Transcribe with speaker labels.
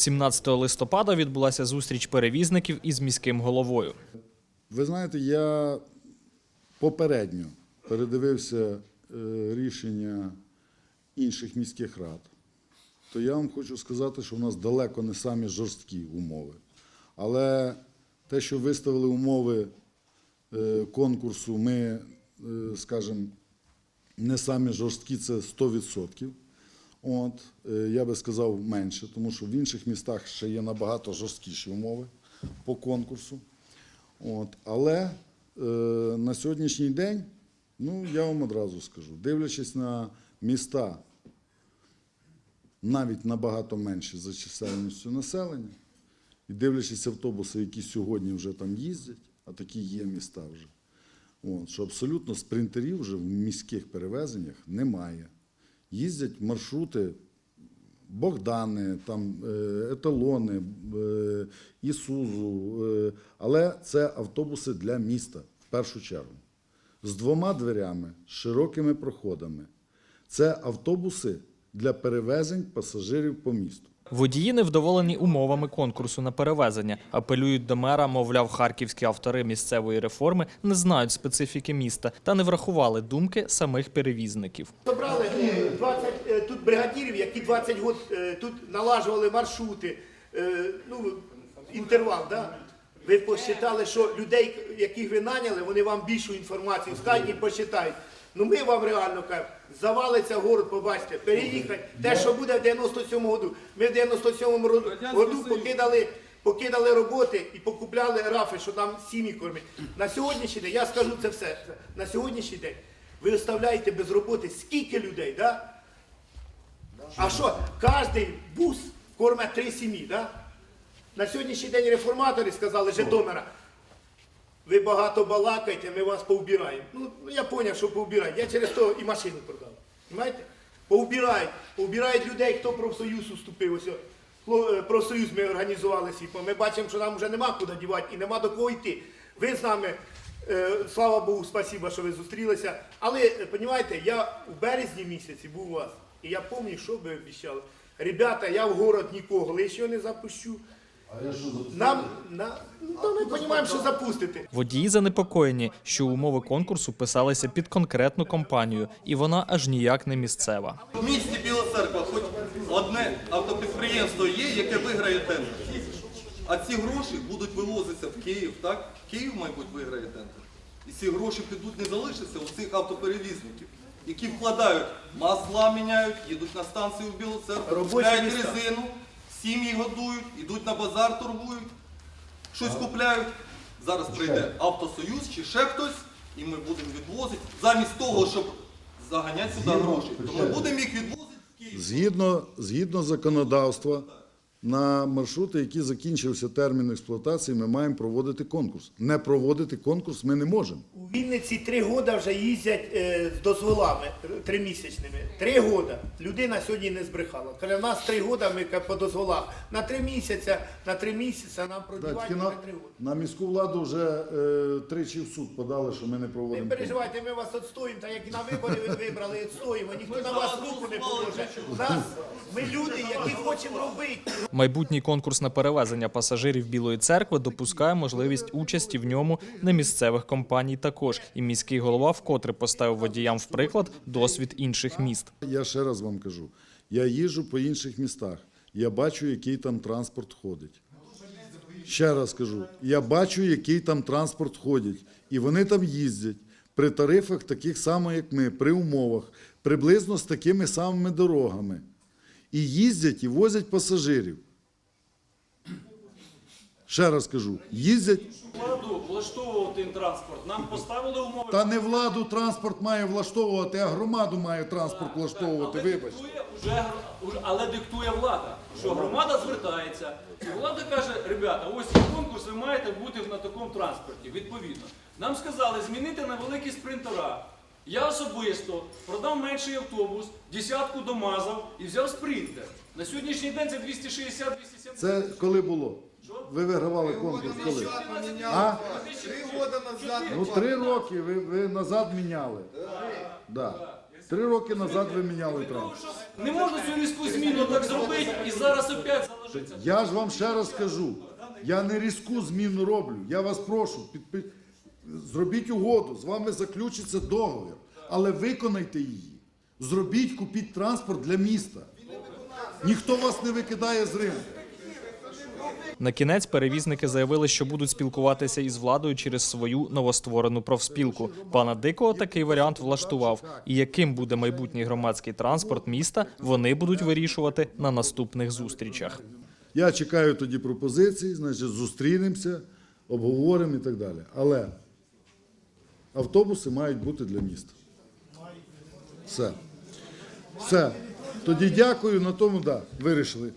Speaker 1: 17 листопада відбулася зустріч перевізників із міським головою.
Speaker 2: Ви знаєте, я попередньо передивився е, рішення інших міських рад. То я вам хочу сказати, що в нас далеко не самі жорсткі умови. Але те, що виставили умови е, конкурсу, ми, е, скажімо, не самі жорсткі, це 100%. От, е, я би сказав менше, тому що в інших містах ще є набагато жорсткіші умови по конкурсу. От, але е, на сьогоднішній день, ну я вам одразу скажу, дивлячись на міста навіть набагато менші за чисельністю населення, і дивлячись автобуси, які сьогодні вже там їздять, а такі є міста вже, от, що абсолютно спринтерів вже в міських перевезеннях немає. Їздять маршрути Богдани, там, е, еталони, е, Ісузу, е, але це автобуси для міста в першу чергу. З двома дверями, з широкими проходами. Це автобуси для перевезень пасажирів по місту.
Speaker 1: Водії невдоволені умовами конкурсу на перевезення. Апелюють до мера, мовляв, харківські автори місцевої реформи не знають специфіки міста та не врахували думки самих перевізників.
Speaker 3: Собрали е, 20 е, тут бригадірів, які 20 років тут налажували маршрути, е, ну, інтервал, да? Ви посчитали, що людей, яких ви наняли, вони вам більшу інформацію скажуть і посчитають. Ну ми вам реально кажемо, завалиться город, побачите, переїхати. Те, що буде в 97-му году. Ми в 97-му ро- году покидали, покидали роботи і покупляли рафи, що там сім'ї кормять. На сьогоднішній день, я скажу це все, на сьогоднішній день ви оставляєте без роботи скільки людей, да? А що, кожен бус кормить три сім'ї, да? На сьогоднішній день реформатори сказали Житомира, ви багато балакаєте, ми вас повбираємо. Ну, я зрозумів, що повбирають. Я через то і машину продав. Понимаєте? Повбирають. Повбирають людей, хто профсоюз уступив. Ось, е, профсоюз ми організували свій. Ми бачимо, що нам вже нема куди дівати і нема до кого йти. Ви з нами, е, слава Богу, спасіба, що ви зустрілися. Але, е, розумієте, я в березні місяці був у вас, і я пам'ятаю, що ви обіцяли. Ребята, я в город нікого лишнього не запущу. Нам, на, то ми розуміємо, що запустити.
Speaker 1: Водії занепокоєні, що умови конкурсу писалися під конкретну компанію, і вона аж ніяк не місцева.
Speaker 4: В місті Біла Церква хоч одне автопідприємство є, яке виграє тендер. А ці гроші будуть вивозитися в Київ, так? Київ, мабуть, виграє тендер. І ці гроші підуть не залишаться у цих автоперевізників, які вкладають масла, міняють, їдуть на станцію в Білу Церкву, купляють резину, сім'ї годують, йдуть на базар, торгують, щось купляють. Зараз прийде автосоюз чи ще хтось, і ми будемо відвозити, замість того, щоб заганяти сюди гроші. То ми будемо їх відвозити в Київ.
Speaker 2: Згідно, згідно законодавства, на маршрути, які закінчився термін експлуатації, ми маємо проводити конкурс. Не проводити конкурс ми не можемо.
Speaker 3: У Вінниці три роки вже їздять е, з дозволами тримісячними. Три роки. Людина сьогодні не збрехала. Каже, в нас три роки ми по дозволах. На три місяці, на три місяці нам продівають
Speaker 2: на,
Speaker 3: три роки.
Speaker 2: на міську владу вже е, тричі в суд подали, що ми не
Speaker 3: Не
Speaker 2: проводимо. конкурс.
Speaker 3: переживайте, ми вас відстоїмо, так як і на вибори ви вибрали, відстоїмо. Ніхто на вас руку не поможе. У Нас, ми люди, які хочемо робити.
Speaker 1: Майбутній конкурс на перевезення пасажирів Білої церкви допускає можливість участі в ньому немісцевих компаній також. І міський голова вкотре поставив водіям в приклад досвід інших міст.
Speaker 2: Я ще раз вам кажу: я їжджу по інших містах, я бачу, який там транспорт ходить. Ще раз кажу, я бачу, який там транспорт ходить, і вони там їздять при тарифах, таких само, як ми, при умовах, приблизно з такими самими дорогами. І їздять і возять пасажирів. Ще раз кажу, їздять,
Speaker 5: владу влаштовувати транспорт. Нам поставили умови.
Speaker 2: та не владу транспорт має влаштовувати, а громаду має транспорт влаштовувати.
Speaker 5: але
Speaker 2: Вибачте.
Speaker 5: диктує уже, але диктує влада, що громада звертається, і влада каже, ребята, ось конкурс, ви маєте бути на такому транспорті. Відповідно, нам сказали змінити на великі спринтера. Я особисто продав менший автобус, десятку домазав і взяв спринтер. На сьогоднішній день це 260-270.
Speaker 2: Це коли було? Ви вигравали конкурс коли? А?
Speaker 6: Три года назад.
Speaker 2: Ну, три роки ви, ви назад міняли. Да. Три роки назад ви міняли транспорт.
Speaker 5: Не можна цю різку зміну так зробити і зараз опять заложиться.
Speaker 2: Я ж вам ще раз скажу, я не різку зміну роблю. Я вас прошу, підпи... зробіть угоду, з вами заключиться договір, але виконайте її. Зробіть, купіть транспорт для міста. Ніхто вас не викидає з ринку.
Speaker 1: На кінець перевізники заявили, що будуть спілкуватися із владою через свою новостворену профспілку. Пана Дикого такий варіант влаштував. І яким буде майбутній громадський транспорт міста, вони будуть вирішувати на наступних зустрічах.
Speaker 2: Я чекаю тоді пропозицій, значить, зустрінемося, обговоримо і так далі. Але автобуси мають бути для міста. Все. Все. Тоді дякую, на тому, да, вирішили.